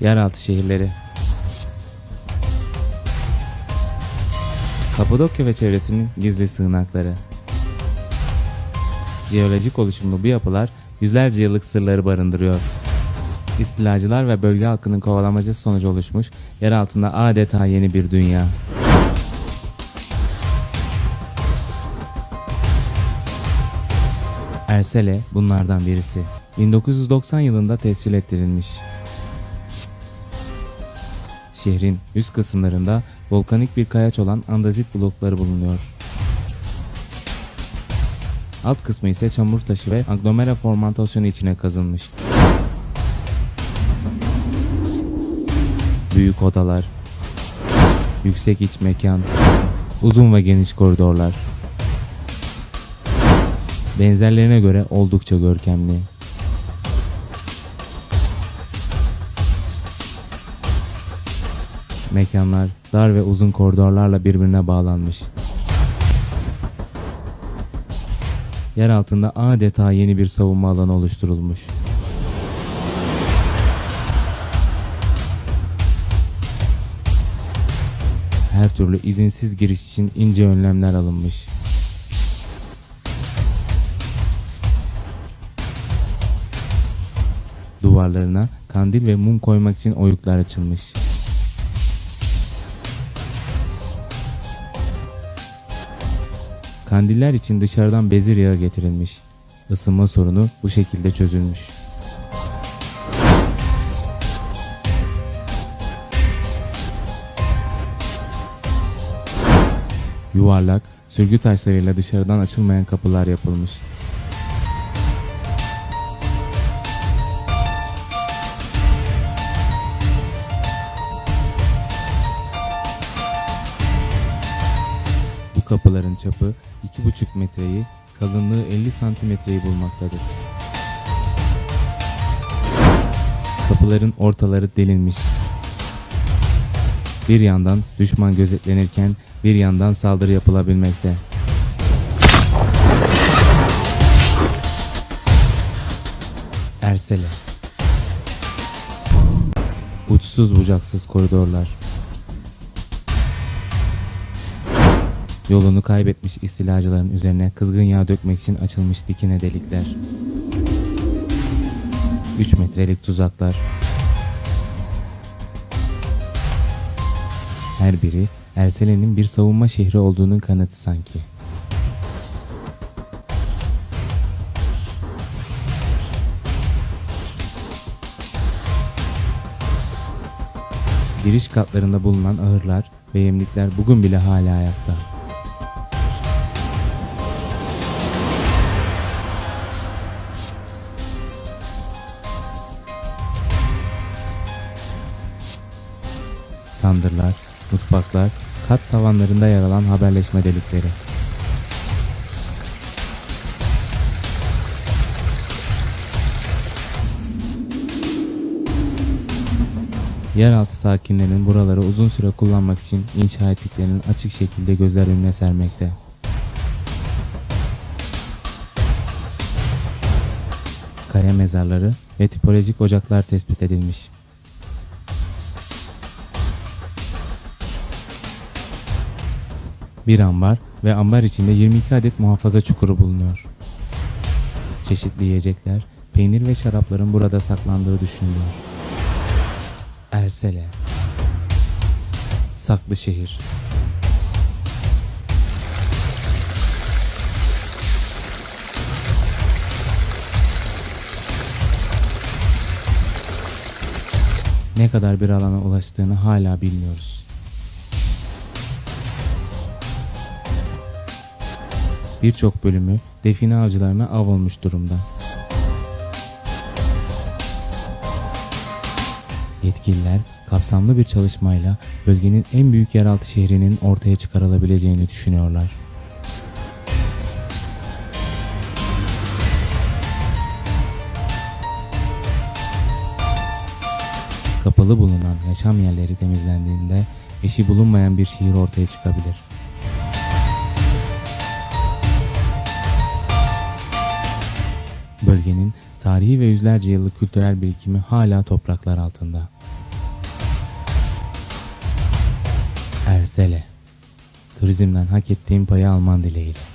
Yeraltı şehirleri Kapadokya ve çevresinin gizli sığınakları Jeolojik oluşumlu bu yapılar yüzlerce yıllık sırları barındırıyor. İstilacılar ve bölge halkının kovalamacası sonucu oluşmuş yer altında adeta yeni bir dünya. Ersele bunlardan birisi. 1990 yılında tescil ettirilmiş. Şehrin üst kısımlarında volkanik bir kayaç olan andezit blokları bulunuyor. Alt kısmı ise çamur taşı ve aglomera formasyonu içine kazınmış. Büyük odalar, yüksek iç mekan, uzun ve geniş koridorlar. Benzerlerine göre oldukça görkemli. Mekanlar dar ve uzun koridorlarla birbirine bağlanmış. Yer altında adeta yeni bir savunma alanı oluşturulmuş. Her türlü izinsiz giriş için ince önlemler alınmış. Duvarlarına kandil ve mum koymak için oyuklar açılmış. Kandiller için dışarıdan bezir yağı getirilmiş. Isınma sorunu bu şekilde çözülmüş. Yuvarlak, sürgü taşlarıyla dışarıdan açılmayan kapılar yapılmış. Kapıların çapı 2,5 metreyi, kalınlığı 50 santimetreyi bulmaktadır. Kapıların ortaları delinmiş. Bir yandan düşman gözetlenirken bir yandan saldırı yapılabilmekte. Ersele Uçsuz bucaksız koridorlar Yolunu kaybetmiş istilacıların üzerine kızgın yağ dökmek için açılmış dikine delikler. 3 metrelik tuzaklar. Her biri Ersele'nin bir savunma şehri olduğunun kanıtı sanki. Giriş katlarında bulunan ahırlar ve yemlikler bugün bile hala ayakta. Tandırlar, mutfaklar, kat tavanlarında yer alan haberleşme delikleri. Yeraltı sakinlerinin buraları uzun süre kullanmak için inşa ettiklerinin açık şekilde gözler önüne sermekte. Kaya mezarları ve tipolojik ocaklar tespit edilmiş. Bir ambar ve ambar içinde 22 adet muhafaza çukuru bulunuyor. Çeşitli yiyecekler, peynir ve şarapların burada saklandığı düşünülüyor. Ersele Saklı şehir Ne kadar bir alana ulaştığını hala bilmiyoruz. Birçok bölümü define avcılarına av olmuş durumda. Yetkililer kapsamlı bir çalışmayla bölgenin en büyük yeraltı şehrinin ortaya çıkarılabileceğini düşünüyorlar. Kapalı bulunan yaşam yerleri temizlendiğinde eşi bulunmayan bir şehir ortaya çıkabilir. Bölgenin tarihi ve yüzlerce yıllık kültürel birikimi hala topraklar altında. Ersele Turizmden hak ettiğim payı alman dileğiyle.